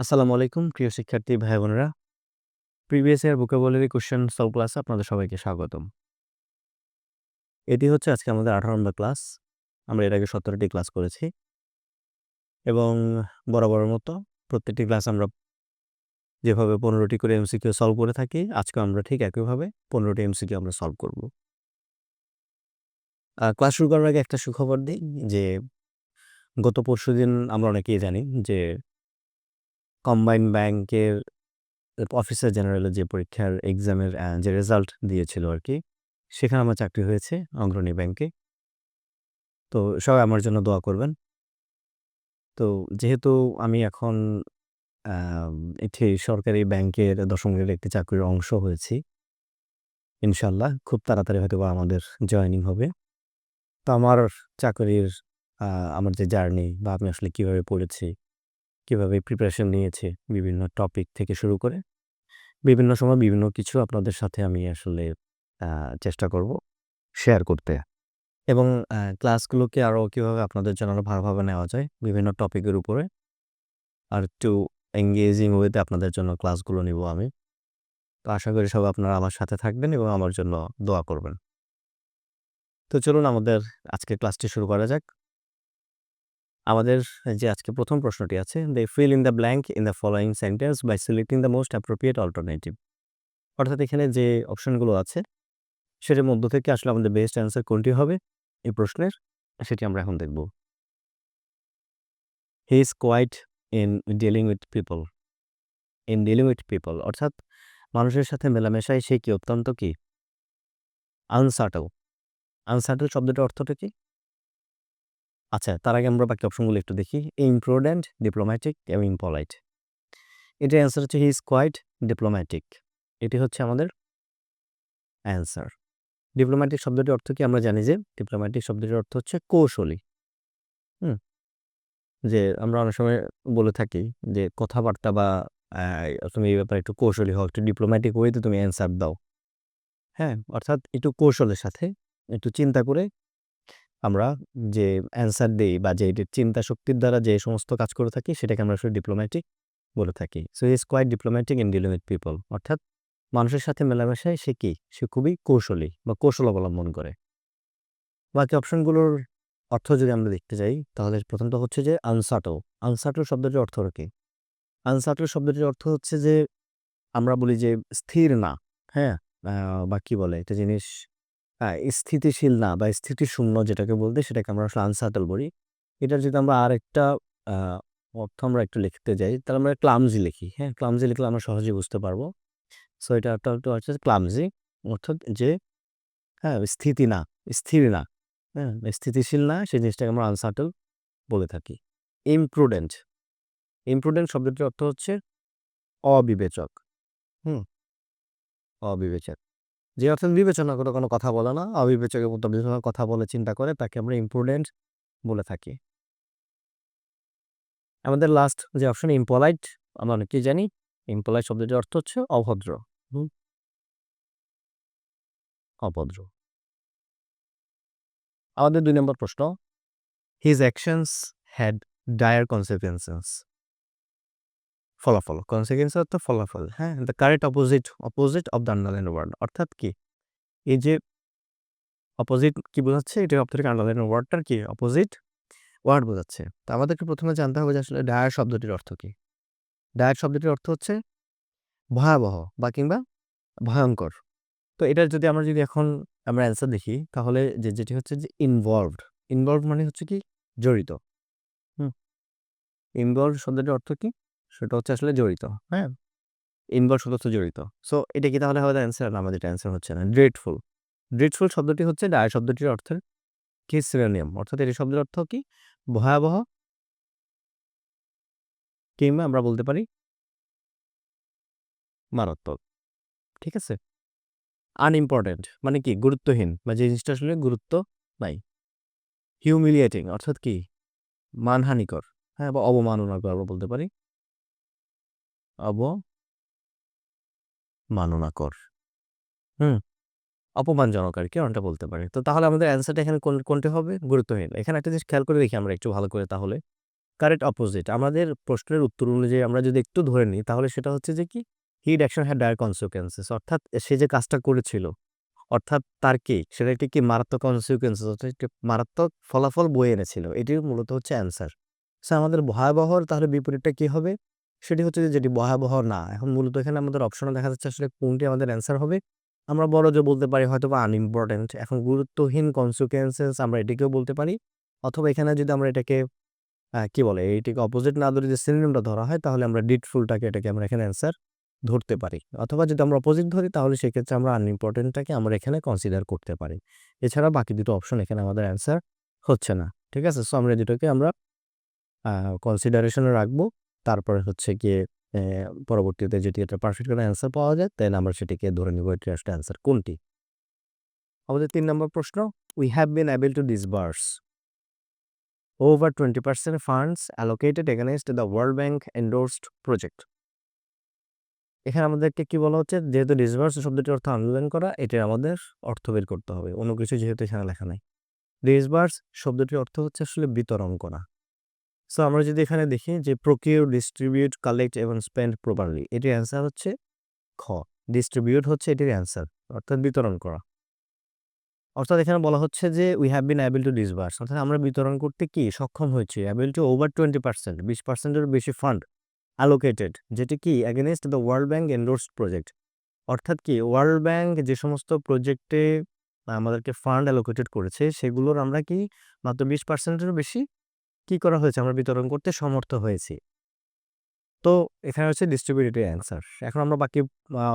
আসসালামু আলাইকুম, প্রিয় শিক্ষার্থী ভাই বোনেরা previous year vocabulary question solve ক্লাসে আপনাদের সবাইকে স্বাগতম। এটি হচ্ছে আজকে আমাদের আঠারো নম্বর ক্লাস। আমরা এর আগে সতেরোটি ক্লাস করেছি। এবং বরাবরের মতো প্রত্যেকটি ক্লাস আমরা যেভাবে পনেরোটি করে এমসিকিউ সলভ করে থাকি আজকে আমরা ঠিক একইভাবে পনেরোটি এমসিকিউ আমরা সলভ করব। ক্লাস শুরু করার আগে একটা সুখবর দিই যে, গত পরশু দিন আমরা অনেকেই জানি যে কম্বাইন ব্যাংকের অফিসার জেনারেলের যে পরীক্ষার এক্সামের যে রেজাল্ট দিয়েছিল আর কি, সেখানে আমার চাকরি হয়েছে অগ্রণী ব্যাংকে তো সবাই আমার জন্য দোয়া করবেন। তো যেহেতু আমি এখন একটি সরকারি ব্যাংকের দশম গ্রেডের একটি চাকরির অংশ হয়েছি ইনশাল্লাহ খুব তাড়াতাড়ি হয়তো বা আমাদের জয়েনিং হবে। তো আমার চাকরির আমার যে জার্নি বা আমি আসলে কীভাবে পড়েছি কীভাবে প্রিপারেশন নিয়েছি বিভিন্ন টপিক থেকে শুরু করে, বিভিন্ন সময় বিভিন্ন কিছু আপনাদের সাথে আমি আসলে চেষ্টা করব শেয়ার করতে। এবং ক্লাসগুলোকে আরও কীভাবে আপনাদের জন্য আরও ভালোভাবে নেওয়া যায় বিভিন্ন টপিকের উপরে, আর একটু এঙ্গেজিং ওয়েতে আপনাদের জন্য ক্লাসগুলো নিব আমি। তো আশা করি সব আপনারা আমার সাথে থাকবেন এবং আমার জন্য দোয়া করবেন। তো চলুন আমাদের আজকে ক্লাসটি শুরু করা যাক। আমাদের যে আজকে প্রথম প্রশ্নটি আছে the fill in the blank in the following sentence by selecting the most appropriate alternative অর্থাৎ এখানে যে অপশনগুলো আছে, সেটার মধ্য থেকে আসলে আমাদের বেস্ট অ্যান্সার কোনটি হবে? এই প্রশ্নের, সেটি আমরা এখন দেখব। He is quite in dealing with people in dealing with people অর্থাৎ মানুষের সাথে মেলামেশায় সে কি অত্যন্ত কি? আনসার্টেল আনসার্টেল শব্দটার অর্থটা কি? আচ্ছা তার আগে আমরা বাকি অপশনগুলো একটু দেখি। ইমপ্রুডেন্ট, ডিপ্লোম্যাটিক এবং ইম্পলাইট। এটার অ্যান্সার হচ্ছে হি ইজ কোয়াইট ডিপ্লোম্যাটিক। এটি হচ্ছে আমাদের অ্যান্সার। ডিপ্লোম্যাটিক শব্দটির অর্থ কি? আমরা জানি যে ডিপ্লোম্যাটিক শব্দটির অর্থ হচ্ছে কৌশলী। হুম? যে আমরা অনেক সময় বলে থাকি যে কথাবার্তা বা তুমি এই ব্যাপারে একটু কৌশলী হও, একটু ডিপ্লোম্যাটিক ওয়েতে তুমি অ্যান্সার দাও। হ্যাঁ অর্থাৎ একটু কৌশলের সাথে একটু চিন্তা করে আমরা যে অ্যান্সার দিই বা যে চিন্তা শক্তির দ্বারা যে সমস্ত কাজ করে থাকি, সেটাকে আমরা আসলে ডিপ্লোম্যাটিক বলে থাকি। So is quite diplomatic in dealing with people অর্থাৎ মানুষের সাথে মেলামেশায় সে কি? সে খুবই কৌশলী বা কৌশল অবলম্বন করে। বাকি অপশনগুলোর অর্থ যদি আমরা দেখতে যাই, তাহলে প্রথমটা হচ্ছে যে আনসাটো আনসাটো শব্দটির অর্থ কি? আনসাটো শব্দটির অর্থ হচ্ছে যে আমরা বলি যে স্থির না হ্যাঁ? বা কি বলে? একটা জিনিস স্থিতিশীল না বা স্থিতিশূন্য যেটাকে বলতে সেটাকে আমরা আসলে আনসাটল বলি। এটার যদি আমরা আরেকটা অর্থ আমরা একটু লিখতে যাই, তাহলে আমরা ক্লামজি লিখি হ্যাঁ? ক্লামজি লিখলে আমরা সহজেই বুঝতে পারব। সো এটা একটা হচ্ছে ক্লামজি অর্থাৎ যে হ্যাঁ স্থিতি না, স্থির না হ্যাঁ? স্থিতিশীল না, সেই জিনিসটাকে আমরা আনসাটল বলে থাকি। ইমপ্রুডেন্ট ইমপ্রুডেন্ট শব্দটির অর্থ হচ্ছে অবিবেচক, হুম? অবিবেচক। যে অর্থে বিবেচনা করে কোনো কথা বলে না, অবিবেচকের মতো বিভিন্ন কথা বলে চিন্তা করে তাকে আমরা ইম্প্রুডেন্ট বলে থাকি। আমাদের লাস্ট যে অপশন ইম্পলাইট আমরা অনেকেই জানি ইম্পোলাইট শব্দটির অর্থ হচ্ছে অভদ্র অভদ্র। আমাদের দুই নম্বর প্রশ্ন his actions had dire consequences ফলাফল কনসিকুয়েন্স অর্থ ফলাফল হ্যাঁ? The correct opposite opposite of the underline word অর্থাৎ কি? এই যে অপোজিট কি বোঝাচ্ছে? এটা থেকে আন্ডারলাইন ওয়ার্ডটার কি? অপোজিট ওয়ার্ড বোঝাচ্ছে। তো আমাদেরকে প্রথমে জানতে হবে যে আসলে ডায়ার শব্দটির অর্থ কি? ডায়ার শব্দটির অর্থ হচ্ছে ভয়াবহ বা কিংবা ভয়ঙ্কর। তো এটা যদি আমরা যদি এখন আমরা অ্যান্সার দেখি, তাহলে যে যেটি হচ্ছে যে ইনভলভড ইনভলভ মানে হচ্ছে কি? জড়িত। হুম? ইনভলভ শব্দটির অর্থ কি? সেটা হচ্ছে আসলে জড়িত হ্যাঁ? ইনভলভ হচ্ছে জড়িত। সো এটা কি তাহলে হবে? অ্যান্সার আমাদের অ্যান্সার হচ্ছে না। ড্রেডফুল ড্রেডফুল শব্দটি হচ্ছে ডায় শব্দটির অর্থের কি? সিনোনিয়াম অর্থাৎ এটি শব্দের অর্থ কি? ভয়াবহ কিংবা আমরা বলতে পারি মারাত্মক। ঠিক আছে? আনইম্পর্টেন্ট মানে কি? গুরুত্বহীন। বা যে জিনিসটা আসলে গুরুত্ব নাই। হিউমিলিয়েটিং অর্থাৎ কি? মানহানিকর হ্যাঁ? বা অবমাননাকর আমরা বলতে পারি। অবমাননাকর হুম, অপমানজনক আর কি অনেকটা বলতে পারি তো তাহলে আমাদের অ্যান্সারটা এখানে কোনটি হবে? গুরুত্বহীন। এখানে একটা জিনিস খেয়াল করে দেখি আমরা একটু ভালো করে তাহলে। কারেক্ট অপোজিট আমাদের প্রশ্নের উত্তর অনুযায়ী আমরা যদি একটু ধরে নিই, তাহলে সেটা হচ্ছে যে কি? His action had dire consequences অর্থাৎ সে যে কাজটা করেছিল, অর্থাৎ তার কি? সেটা একটি কি? মারাত্মক কনসিকুয়েন্সেস অর্থাৎ একটি মারাত্মক ফলাফল বয়ে এনেছিল। এটি মূলত হচ্ছে অ্যান্সার সো আমাদের ভয়াবহর তাহলে বিপরীতটা কি হবে? সেটি হচ্ছে যেটি ভয়াবহ না। এখন মূলত এখানে আমাদের অপশনে দেখা যাচ্ছে আসলে কোনটি আমাদের অ্যান্সার হবে। আমরা বড় যে বলতে পারি হয়তো বা আনইম্পর্টেন্ট এখন গুরুত্বহীন কনসিকুয়েন্সেস আমরা এটিকেও বলতে পারি। অথবা এখানে যদি আমরা এটাকে কি বলে এইটিকে অপোজিট না ধরে যে সিনোনিমটা ধরা হয়, তাহলে আমরা ডিটফুলটাকে এটাকে আমরা এখানে অ্যান্সার ধরতে পারি। অথবা যদি আমরা অপোজিট ধরি, তাহলে সেক্ষেত্রে আমরা আনইম্পর্টেন্টটাকে আমরা এখানে কনসিডার করতে পারি। এছাড়া বাকি দুটো অপশন এখানে আমাদের অ্যান্সার হচ্ছে না। ঠিক আছে? সো আমরা দুটোকে আমরা কনসিডারেশনে রাখব। তারপরে হচ্ছে গিয়ে পরবর্তীতে যেটি একটা পারফেক্ট করে অ্যান্সার পাওয়া যায় দেন আমরা সেটিকে ধরে নিব এটি আসলে অ্যান্সার কোনটি? আমাদের তিন নম্বর প্রশ্ন we have been able to disburse over twenty percent funds allocated against the World Bank endorsed project এখানে আমাদেরকে কি বলা হচ্ছে? যেহেতু ডিসবার্স শব্দটির অর্থ আন্দোলন করা, এটির আমাদের অর্থ বের করতে হবে। অন্য কিছু যেহেতু এখানে লেখা নাই। ডিসবার্স শব্দটির অর্থ হচ্ছে আসলে বিতরণ করা। সো আমরা যদি এখানে দেখি যে প্রকিউর ডিস্ট্রিবিউট কালেক্ট এবং স্পেন্ড প্রপারলি এটির অ্যান্সার হচ্ছে খ। ডিস্ট্রিবিউট হচ্ছে এটির অ্যান্সার অর্থাৎ বিতরণ করা। অর্থাৎ এখানে বলা হচ্ছে যে we have been able to disburse অর্থাৎ আমরা বিতরণ করতে কি সক্ষম হয়েছি able to over twenty percent বিশ পার্সেন্টের বেশি ফান্ড অ্যালোকেটেড যেটি কি against the World Bank endorsed project অর্থাৎ কি ওয়ার্ল্ড ব্যাংক যে সমস্ত প্রজেক্টে আমাদেরকে ফান্ড অ্যালোকেটেড করেছে, সেগুলোর আমরা কি মাত্র বিশ পার্সেন্টেরও বেশি কি করা হয়েছে? আমরা বিতরণ করতে সমর্থ হয়েছি। তো, এখানে হচ্ছে ডিস্ট্রিবিউটেড অ্যান্সার এখন আমরা বাকি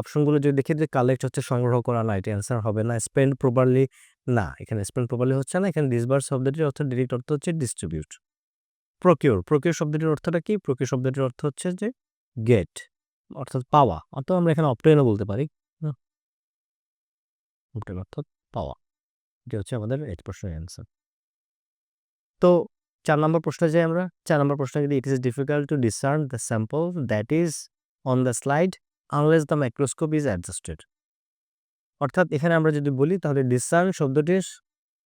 অপশনগুলো যদি দেখি যে কালেক্ট হচ্ছে, সংগ্রহ করা না, এটি অ্যান্সার হবে না। স্পেন্ড প্রপারলি না। এখানে স্পেন্ড প্রপারলি হচ্ছে না, এখানে ডিসবার্স শব্দটির অর্থ ডিরেক্ট অর্থ হচ্ছে ডিস্ট্রিবিউট প্রকিউর প্রকিউর শব্দটির অর্থটা কি? প্রকিউর শব্দটির অর্থ হচ্ছে যে গেট অর্থাৎ পাওয়া। অথবা আমরা এখানে অপ্টেনও বলতে পারি। অপ্টেন অর্থাৎ পাওয়া। এটি হচ্ছে আমাদের এইট প্রশ্নের অ্যান্সার তো চার নম্বর প্রশ্নে যাই আমরা, চার নম্বর প্রশ্ন যদি it is difficult to discern the sample that is on the slide unless the microscope is adjusted অর্থাৎ এখানে আমরা যদি বলি, তাহলে ডিসার্ন শব্দটির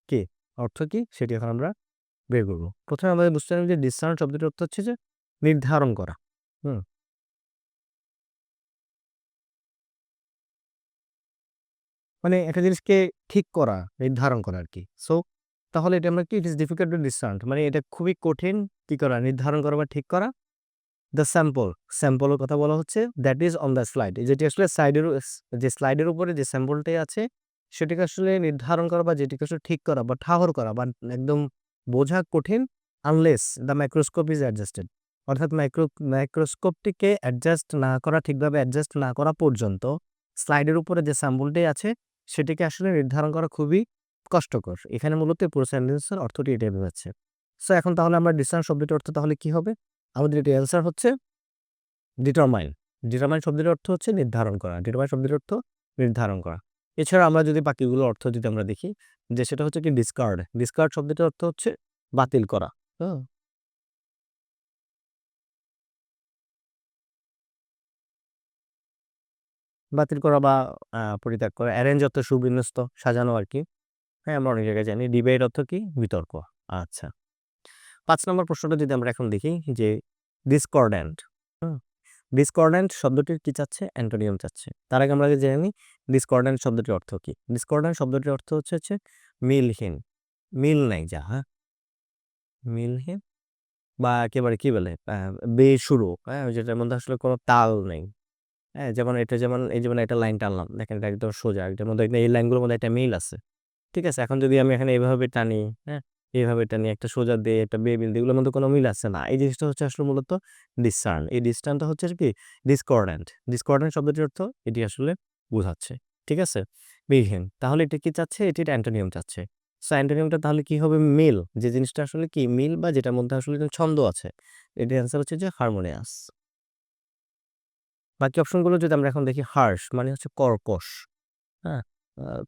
কি? অর্থ কি? সেটি এখন আমরা বের করব। প্রথমে আমাদের বুঝতে হবে যে ডিসার্ন শব্দটির অর্থ হচ্ছে যে নির্ধারণ করা। হুম। মানে একটা জিনিসকে ঠিক করা, নির্ধারণ করা আর কি। সো তাহলে এটা আমরা কি it is difficult to discern মানে এটা খুবই কঠিন কি করা, নির্ধারণ করা বা ঠিক করা? দ্য স্যাম্পল স্যাম্পলের কথা বলা হচ্ছে that is on the slide যেটি আসলে স্লাইডের যে স্লাইডের উপরে যে স্যাম্পলটাই আছে, সেটিকে আসলে নির্ধারণ করা বা যেটিকে আসলে ঠিক করা বা ঠাহর করা বা একদম বোঝা কঠিন unless the microscope is adjusted অর্থাৎ মাইক্রো মাইক্রোস্কোপটিকে অ্যাডজাস্ট না করা, ঠিকভাবে অ্যাডজাস্ট না করা পর্যন্ত স্লাইডের উপরে যে স্যাম্পলটি আছে, সেটিকে আসলে নির্ধারণ করা খুবই কষ্টকর। এখানে মূলত পুরো সেন্টেন্সের অর্থটি এটাই বোঝাচ্ছে। সো এখন তাহলে আমরা ডিসার্ন শব্দটির অর্থ তাহলে কি হবে? আমাদের এটি অ্যান্সার হচ্ছে ডিটারমাইন ডিটারমাইন শব্দের অর্থ হচ্ছে নির্ধারণ করা। ডিটারমাইন শব্দের অর্থ নির্ধারণ করা। এছাড়া আমরা যদি বাকিগুলো অর্থ যদি আমরা দেখি, যে সেটা হচ্ছে কি ডিসকার্ড ডিসকার্ড শব্দটির অর্থ হচ্ছে বাতিল করা। বাতিল করা বা পরিত্যাগ করা। অ্যারেঞ্জ অর্থ সুবিন্যস্ত, সাজানো আর কি। হ্যাঁ আমরা অনেক জায়গায় জানি। ডিবেট অর্থ কি? বিতর্ক। আচ্ছা। পাঁচ নম্বর প্রশ্নটা যদি আমরা এখন দেখি যে ডিসকর্ড্যান্ট ডিসকর্ড্যান্ট শব্দটির কি চাচ্ছে? অ্যান্টোনিয়াম চাচ্ছে। তার আগে আমরা জেনে নিই শব্দটির অর্থ কি? ডিসকর্ড্যান্ট শব্দটির অর্থ হচ্ছে হচ্ছে মিলহীন। মিল নাই যা হ্যাঁ? মিলহীন? বা একেবারে কি বলে? বেসুরো হ্যাঁ? যেটার মধ্যে আসলে কোনো তাল নেই। হ্যাঁ যেমন এটা, যেমন এই যেমন একটা লাইন টানলাম। দেখেন এটা একদম সোজা। এটার মধ্যে এই লাইনগুলোর মধ্যে একটা মিল আছে। ঠিক আছে? এখন যদি আমি এখানে এভাবে টানি হ্যাঁ? এইভাবে টানি, একটা সোজা দিয়ে, একটা বে বিল এগুলোর মধ্যে কোনো মিল আছে না। এই জিনিসটা হচ্ছে আসলে মূলত ডিসটার্ন এই ডিসটার্নটা হচ্ছে কি? ডিসকর্ডেন্ট ডিসকর্ডেন্ট শব্দটির অর্থ এটি আসলে বোঝাচ্ছে। ঠিক আছে? বিহীন তাহলে এটা কি চাচ্ছে? এটির অ্যান্টোনিয়াম চাচ্ছে। সো অ্যান্টোনিয়ামটা তাহলে কি হবে? মিল। যে জিনিসটা আসলে কি? মিল বা যেটার মধ্যে আসলে ছন্দ আছে। এটির অ্যান্সার হচ্ছে যে হারমোনিয়াস বাকি অপশনগুলো যদি আমরা এখন দেখি হার্শ মানে হচ্ছে কর্কশ। হ্যাঁ?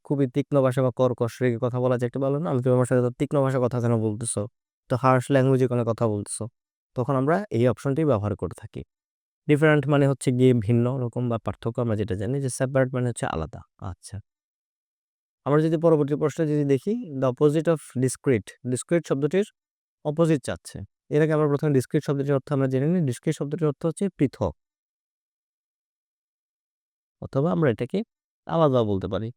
খুবই তীক্ষ্ণ ভাষা বা কর্কশ রেগে কথা বলা যায়, একটা বলো না? আমি তোমার সাথে তীক্ষ্ণ ভাষা কথা কেন বলতেছো? তো হার্শ ল্যাঙ্গুয়েজে কোনো কথা বলতেছো? তখন আমরা এই অপশনটি ব্যবহার করে থাকি। ডিফারেন্ট মানে হচ্ছে গিয়ে ভিন্ন রকম বা পার্থক্য আমরা যেটা জানি যে সেপারেট মানে হচ্ছে আলাদা। আচ্ছা। আমরা যদি পরবর্তী প্রশ্ন যদি দেখি the opposite of discrete discrete শব্দটির অপোজিট চাচ্ছে এর আগে আমরা প্রথমে ডিসক্রিট শব্দটির অর্থ আমরা জেনে নিই। ডিসক্রিট শব্দটির অর্থ হচ্ছে পৃথক। অথবা আমরা এটাকে আলাদা বলতে পারি।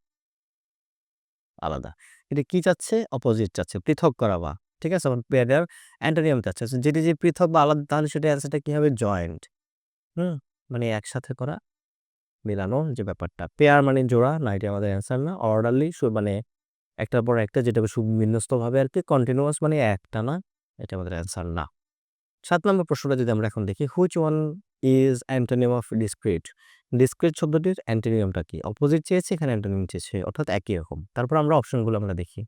আলাদা। এটা কি চাচ্ছে? অপোজিট চাচ্ছে, পৃথক করা বা, ঠিক আছে? আমার পেয়ার অ্যান্টোনিয়াম চাচ্ছে। যেটি যে পৃথক বা আলাদা, তাহলে সেটা অ্যান্সারটা কি হবে? জয়েন্ট হুম? মানে একসাথে করা, মেলানো যে ব্যাপারটা। পেয়ার মানে জোড়া, না, এটা আমাদের অ্যান্সার না। অর্ডারলি মানে একটার পর একটা যেটা সুবিন্যস্তভাবে আর কি কন্টিনিউয়াস মানে একটা না, এটা আমাদের অ্যান্সার না। সাত নম্বর প্রশ্নটা যদি আমরা এখন দেখি which one is antonym of discrete discrete শব্দটির অ্যান্টোনিয়ামটা কি? অপোজিট চেয়েছে, এখানে অ্যান্টোনিয়াম চেয়েছে, অর্থাৎ একই রকম। তারপর আমরা অপশনগুলো আমরা দেখি।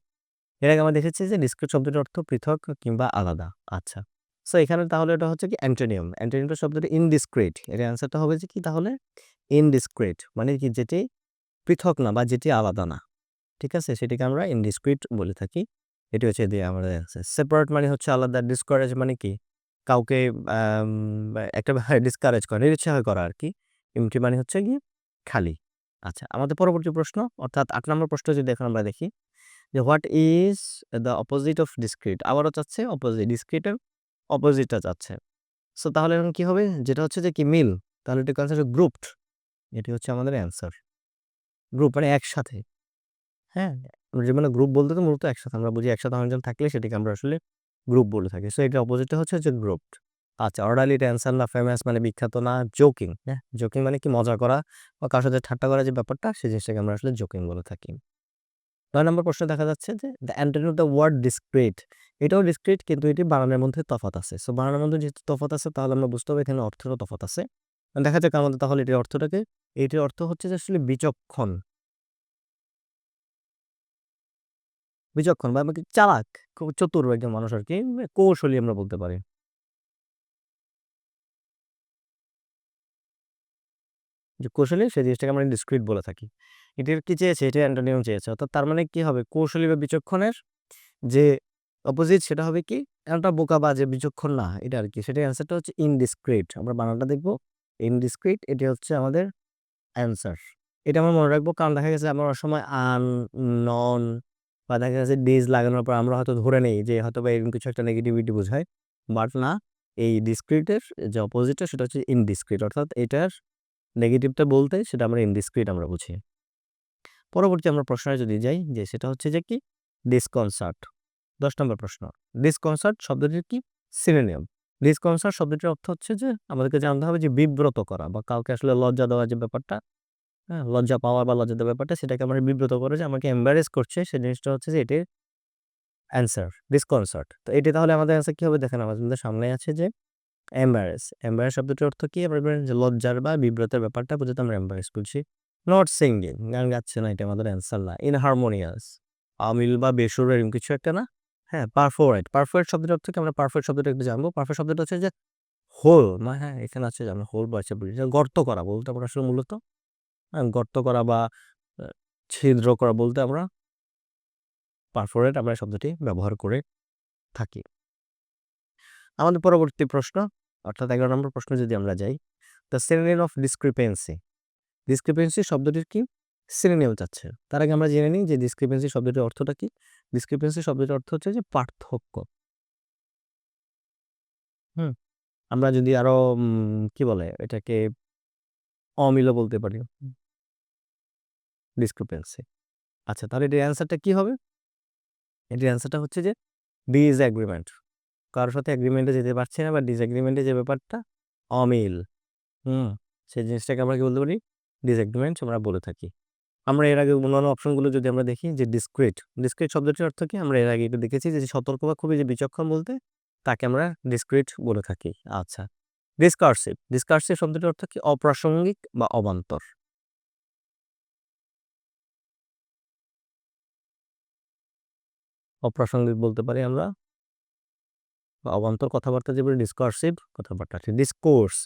এর আগে আমরা দেখেছি যে ডিসক্রিট শব্দটির অর্থ পৃথক কিংবা আলাদা। আচ্ছা। সো এখানে তাহলে এটা হচ্ছে কি? অ্যান্টোনিয়াম। অ্যান্টোনিয়ামটা শব্দটি ইনডিসক্রিট এর অ্যান্সারটা হবে যে কি? তাহলে ইনডিসক্রিট মানে কি? যেটি পৃথক না বা যেটি আলাদা না। ঠিক আছে? সেটিকে আমরা ইনডিসক্রিট বলে থাকি। এটি হচ্ছে দিয়ে আমাদের অ্যান্সার সেপারেট মানে হচ্ছে আলাদা। ডিসকারেজ মানে কি? কাউকে একটা ডিসকারেজ করা, নিরুৎসাহ করা আর কি। এমটি মানে হচ্ছে কি খালি। আচ্ছা আমাদের পরবর্তী প্রশ্ন, অর্থাৎ আট নম্বর প্রশ্ন যদি এখন আমরা দেখি, যে what is the opposite of discrete আবারও চাচ্ছে অপোজিট ডিসক্রিটের অপোজিটটা চাচ্ছে। সো তাহলে এখন কী হবে? যেটা হচ্ছে যে কি মিল? তাহলে এটি কনসেপ্ট গ্রুপড এটি হচ্ছে আমাদের অ্যান্সার গ্রুপ মানে একসাথে। হ্যাঁ যে মানে গ্রুপ বলতে তো মূলত একসাথে। আমরা বুঝি একসাথে অনেকজন থাকলে সেটাকে আমরা আসলে গ্রুপ বলে থাকি। সো এটা অপোজিটটা হচ্ছে যে গ্রুপ আচ্ছা অর্ডারলি অ্যান্সার না, ফেমাস মানে বিখ্যাত না, জোকিং। হ্যাঁ জোকিং মানে কি মজা করা বা কারোর সাথে ঠাট্টা করা যে ব্যাপারটা সেই জিনিসটাকে আমরা আসলে জোকিং বলে থাকি। নয় নম্বর প্রশ্নে দেখা যাচ্ছে যে the antonym of the word discrete এটাও ডিসক্রিট কিন্তু এটি বানানের মধ্যে তফাত আছে। সো বানানের মধ্যে যেহেতু তফাত আছে, তাহলে আমরা বুঝতে হবে এখানে অর্থেরও তফাত আছে। দেখা যাক আমাদের তাহলে এটির অর্থটাকে, এটির অর্থ হচ্ছে যে আসলে বিচক্ষণ। বিচক্ষণ বা চালাক, খুব চতুর একজন মানুষ আর কি কৌশলী আমরা বলতে পারি। যে কৌশলী সেই জিনিসটাকে আমরা ডিসক্রিট বলে থাকি। এটির কি চেয়েছে? এটা অ্যান্টোনিয়াম চেয়েছে। অর্থাৎ তার মানে কি হবে? কৌশলী বা বিচক্ষণের যে অপোজিট সেটা হবে কি? একটা বোকা বা যে বিচক্ষণ না, এটা আর কি। সেটা অ্যান্সারটা হচ্ছে ইনডিসক্রিট আমরা বানানটা দেখব। ইনডিসক্রিট এটি হচ্ছে আমাদের অ্যান্সার এটা আমরা মনে রাখব, কারণ দেখা গেছে আমরা সময় আন নন বা দেখা গেছে ডিজ লাগানোর পর আমরা হয়তো ধরে নেই যে হয়তো বা এরকম কিছু একটা নেগেটিভিটি বোঝায়। বাট না, এই ডিসক্রিটের যে অপোজিটটা সেটা হচ্ছে ইনডিসক্রিট অর্থাৎ এটার নেগেটিভটা বলতে সেটা আমরা ইনডিসক্রিট আমরা বুঝি। পরবর্তী আমরা প্রশ্নে যদি যাই, যে সেটা হচ্ছে যে কি? ডিসকনসার্ট দশ নম্বর প্রশ্ন। ডিসকনসার্ট শব্দটির কি? সিনোনিয়াম ডিসকনসার্ট শব্দটির অর্থ হচ্ছে যে আমাদেরকে জানতে হবে যে বিব্রত করা বা কাউকে আসলে লজ্জা দেওয়ার যে ব্যাপারটা হ্যাঁ? লজ্জা পাওয়ার বা লজ্জা দেওয়ার ব্যাপারটা সেটাকে আমরা বিব্রত করে যে আমাকে এম্বারেস করছে সেই জিনিসটা হচ্ছে যে এটির অ্যান্সার ডিসকনসার্ট তো এটি তাহলে আমাদের অ্যান্সার কী হবে? দেখেন আমাদের সামনে আছে যে এম্বারেস এম্বারেস শব্দটির অর্থ কি? যে লজ্জার বা বিব্রতের ব্যাপারটা বুঝতে আমরা এম্বারেস বলছি নট সিঙ্গিং গান গাচ্ছে না, এটা আমাদের অ্যান্সার না। ইনহারমোনিয়াস আমিল বা বেসুর এরকম কিছু একটা না? হ্যাঁ পারফোরেট পারফেক্ট শব্দের অর্থ কি? আমরা পারফেক্ট শব্দটা একটু জানব। পারফেক্ট শব্দটা হচ্ছে যে হোল না হ্যাঁ এখানে আছে যে হোল বা হচ্ছে গর্ত করা বলতে আমরা আসলে মূলত হ্যাঁ গর্ত করা বা ছিদ্র করা বলতে আমরা পারফোরেট আমরা শব্দটি ব্যবহার করে থাকি। আমাদের পরবর্তী প্রশ্ন অর্থাৎ এগারো নম্বর প্রশ্ন যদি আমরা যাই the synonym of discrepancy discrepancy শব্দটির কি? সিনোনিম চাচ্ছে তার আগে আমরা জেনে নিই যে ডিসক্রিপেন্সি শব্দটির অর্থটা কি? ডিসক্রিপেন্সি শব্দটির অর্থ হচ্ছে যে পার্থক্য। হুম, আমরা যদি আরও কি বলে এটাকে, অমিল বলতে পারি। ডিসক্রিপেন্সি আচ্ছা তাহলে এটির অ্যান্সারটা কি হবে? এটির অ্যান্সারটা হচ্ছে যে ডিজ অ্যাগ্রিমেন্ট কারোর সাথে অ্যাগ্রিমেন্টে যেতে পারছি না বা ডিসএগ্রিমেন্টে যে ব্যাপারটা, অমিল। হুম, সেই জিনিসটাকে আমরা কি বলতে পারি? ডিসএগ্রিমেন্ট আমরা বলে থাকি। আমরা এর আগে অন্যান্য অপশনগুলো যদি আমরা দেখি, যে ডিসক্রিট ডিসক্রিট শব্দটির অর্থ কি? আমরা এর আগে একটু দেখেছি যে সতর্ক বা খুবই যে বিচক্ষণ বলতে, তাকে আমরা ডিসক্রিট বলে থাকি। আচ্ছা ডিসকার্সিভ ডিসকার্সিভ শব্দটির অর্থ কি? অপ্রাসঙ্গিক বা অবান্তর। অপ্রাসঙ্গিক বলতে পারি আমরা। বা অবান্তর কথাবার্তা যেগুলো ডিসকর্সিভ কথাবার্তা ডিসকোর্স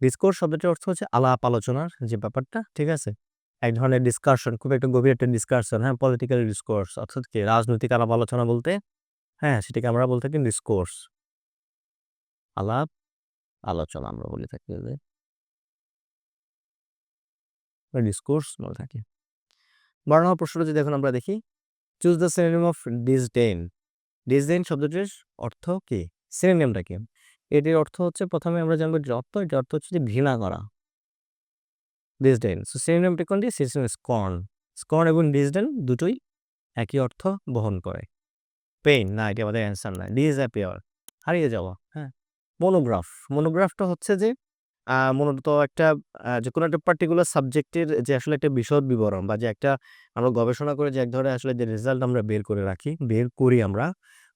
ডিসকোর্স শব্দটির অর্থ হচ্ছে আলাপ আলোচনার যে ব্যাপারটা, ঠিক আছে? এক ধরনের ডিসকাশন খুব একটা গভীর একটা ডিসকাশন হ্যাঁ? পলিটিক্যাল ডিসকোর্স অর্থাৎ কি রাজনৈতিক আলাপ আলোচনা বলতে? হ্যাঁ সেটাকে আমরা বলতে থাকি ডিসকোর্স আলাপ আলোচনা আমরা বলে থাকি যে ডিসকোর্স বলে থাকি। বারো প্রশ্নটা যদি এখন আমরা দেখি choose the synonym of disdain disdain শব্দটির অর্থ কি? সিনোনিমটা কি? এটির অর্থ হচ্ছে প্রথমে আমরা জানব যে অর্থ, এটির অর্থ হচ্ছে যে ঘৃণা করা। ডিসডেন সো সিনোনিমটা কোনটি? সিনোনিম স্কর্ন স্কর্ন এবং ডিসডেন দুটোই একই অর্থ বহন করে। পেইন না, এটি আমাদের অ্যান্সার না ডিসঅ্যাপিয়ার হারিয়ে যাওয়া। হ্যাঁ। মনোগ্রাফ মনোগ্রাফটা হচ্ছে যে মূলত একটা যে কোনো একটা পার্টিকুলার সাবজেক্টের যে আসলে একটা বিশদ বিবরণ বা যে একটা আমরা গবেষণা করে যে এক ধরনের আসলে যে রেজাল্ট আমরা বের করে রাখি, বের করি আমরা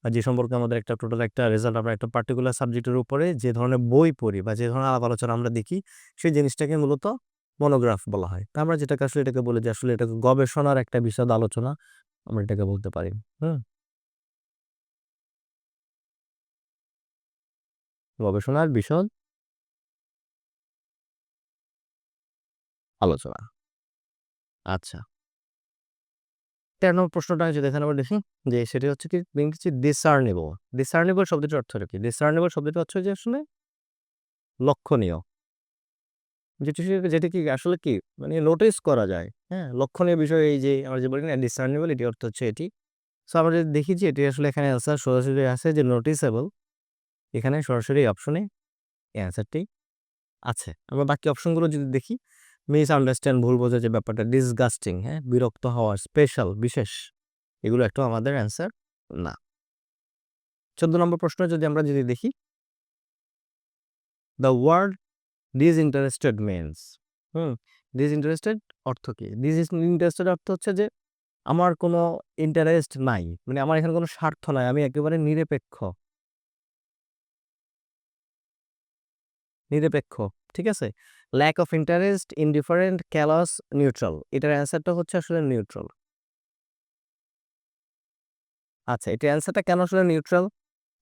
যে সম্পর্কে আমাদের একটা টোটাল একটা রেজাল্ট আমরা একটা পার্টিকুলার সাবজেক্টের উপরে যে ধরনের বই পড়ি বা যে ধরনের আলাপ আলোচনা আমরা দেখি, সেই জিনিসটাকে মূলত মনোগ্রাফ বলা হয়। তা আমরা যেটাকে আসলে এটাকে বলি যে আসলে এটাকে গবেষণার একটা বিশদ আলোচনা আমরা এটাকে বলতে পারি, হুম? গবেষণার বিশদ আলোচনা। আচ্ছা। তেরো নম্বর প্রশ্নটা যদি এখানে আমরা দেখি। যে সেটি হচ্ছে কি ইংরেজি ডিসার্নেবল ডিসার্নেবল শব্দটির অর্থ কি? ডিসার্নেবল শব্দটির অর্থ যে আসলে লক্ষণীয়। যেটি যেটি কি আসলে কি? মানে নোটিস করা যায়। হ্যাঁ লক্ষণীয় বিষয় এই যে আমরা যে বলি না ডিসার্নেবল এটি অর্থ হচ্ছে এটি। সো আমরা যদি দেখি যে এটি আসলে এখানে অ্যান্সার সরাসরি আছে যে নোটিসেবল এখানে সরাসরি অপশনে এই অ্যান্সারটি আছে। আমরা বাকি অপশনগুলো যদি দেখি মিস আন্ডারস্ট্যান্ড ভুল বোঝা যে ব্যাপারটা ডিসগাস্টিং হ্যাঁ? বিরক্ত হওয়ার স্পেশাল বিশেষ, এগুলো একটু আমাদের অ্যান্সার না। চোদ্দ নম্বর প্রশ্ন যদি আমরা যদি দেখি। The word disinterested means hmm? Disinterested অর্থ কি? ডিসইন্টারেস্টেড অর্থ হচ্ছে যে, আমার কোনো ইন্টারেস্ট নাই মানে আমার এখানে কোনো স্বার্থ নাই, আমি একেবারে নিরপেক্ষ। নিরপেক্ষ, ঠিক আছে? Lack of interest indifferent calls neutral এটার অ্যান্সারটা হচ্ছে আসলে নিউট্রাল আচ্ছা এটার অ্যান্সারটা কেন আসলে নিউট্রাল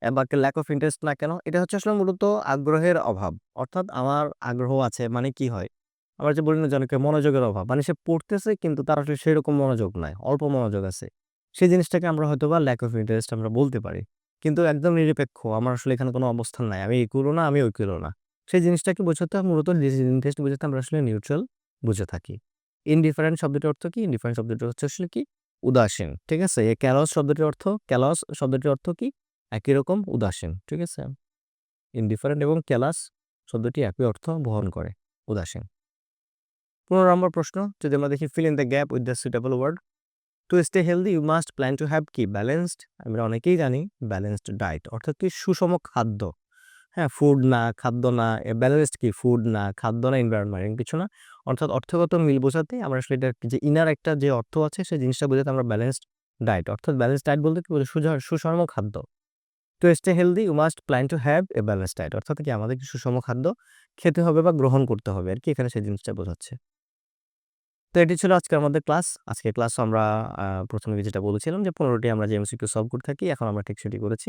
বা ল্যাক অফ ইন্টারেস্ট না কেন? এটা হচ্ছে আসলে মূলত আগ্রহের অভাব। অর্থাৎ আমার আগ্রহ আছে মানে কি হয়? আমরা যে বলি না জনকে মনোযোগের অভাব মানে সে পড়তেছে কিন্তু তার আসলে সেরকম মনোযোগ নাই, অল্প মনোযোগ আছে। সেই জিনিসটাকে আমরা হয়তো বা ল্যাক অফ ইন্টারেস্ট আমরা বলতে পারি। কিন্তু একদম নিরপেক্ষ, আমার আসলে এখানে কোনো অবস্থান নাই, আমি এই করো না, আমি ওই করো না। সেই জিনিসটাকে বোঝাতে মূলত ইন্টারেস্ট বোঝাতে আমরা আসলে নিউট্রাল বুঝে থাকি। ইনডিফারেন্ট শব্দটির অর্থ কি? ইনডিফারেন্ট শব্দটি হচ্ছে আসলে কি? উদাসীন, ঠিক আছে? ক্যালস শব্দটির অর্থ ক্যালস শব্দটির অর্থ কি? একই রকম উদাসীন, ঠিক আছে? ইনডিফারেন্ট এবং ক্যালাস শব্দটি একই অর্থ বহন করে, উদাসীন। পনেরো নম্বর প্রশ্ন, যদি আমরা দেখি fill in the gap with the suitable word to stay healthy you must plan to have কি ব্যালেন্সড আমরা অনেকেই জানি ব্যালেন্সড ডায়েট অর্থাৎ কি সুষম খাদ্য। হ্যাঁ ফুড না, খাদ্য না ব্যালেন্সড কি? ফুড না, খাদ্য না এনভায়রনমেন্ট কিছু না। অর্থাৎ অর্থগত মিল বোঝাতে আমরা আসলে এটা যে ইনার একটা যে অর্থ আছে, সেই জিনিসটা বোঝাতে আমরা ব্যালেন্সড ডায়েট অর্থাৎ ব্যালেন্স ডায়েট বলতে কি সুজা- সুষম খাদ্য। To stay healthy you must plan to have a balance diet অর্থাৎ কি আমাদের সুষম খাদ্য খেতে হবে বা গ্রহণ করতে হবে আর কি, এখানে সেই জিনিসটা বোঝাচ্ছে। তো এটি ছিল আজকে আমাদের ক্লাস। আজকে ক্লাস আমরা প্রথমে যেটা বলেছিলাম যে পনেরোটি আমরা যে এমসিকিউ সলভ করে থাকি, এখন আমরা ঠিক সেটি করেছি।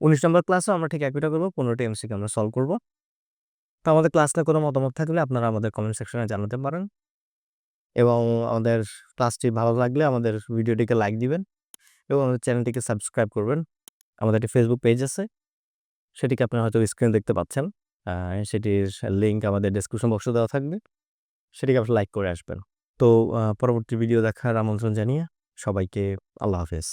উনিশ নম্বর ক্লাসও আমরা ঠিক একইটা করব, পনেরোটি এমসিকিউ আমরা সলভ করব। তো আমাদের ক্লাসটা কোনো মতামত থাকলে আপনারা আমাদের কমেন্ট সেকশনে জানাতে পারেন। এবং আমাদের ক্লাসটি ভালো লাগলে আমাদের ভিডিওটিকে লাইক দিবেন এবং আমাদের চ্যানেলটিকে সাবস্ক্রাইব করবেন। আমাদের একটি ফেসবুক পেজ আছে, সেটিকে আপনারা হয়তো স্ক্রিনে দেখতে পাচ্ছেন। সেটির লিঙ্ক আমাদের ডিসক্রিপশন বক্সে দেওয়া থাকবে, সেটিকে আপনি লাইক করে আসবেন। তো পরবর্তী ভিডিও দেখার আমন্ত্রণ জানিয়ে সবাইকে আল্লাহ হাফেজ।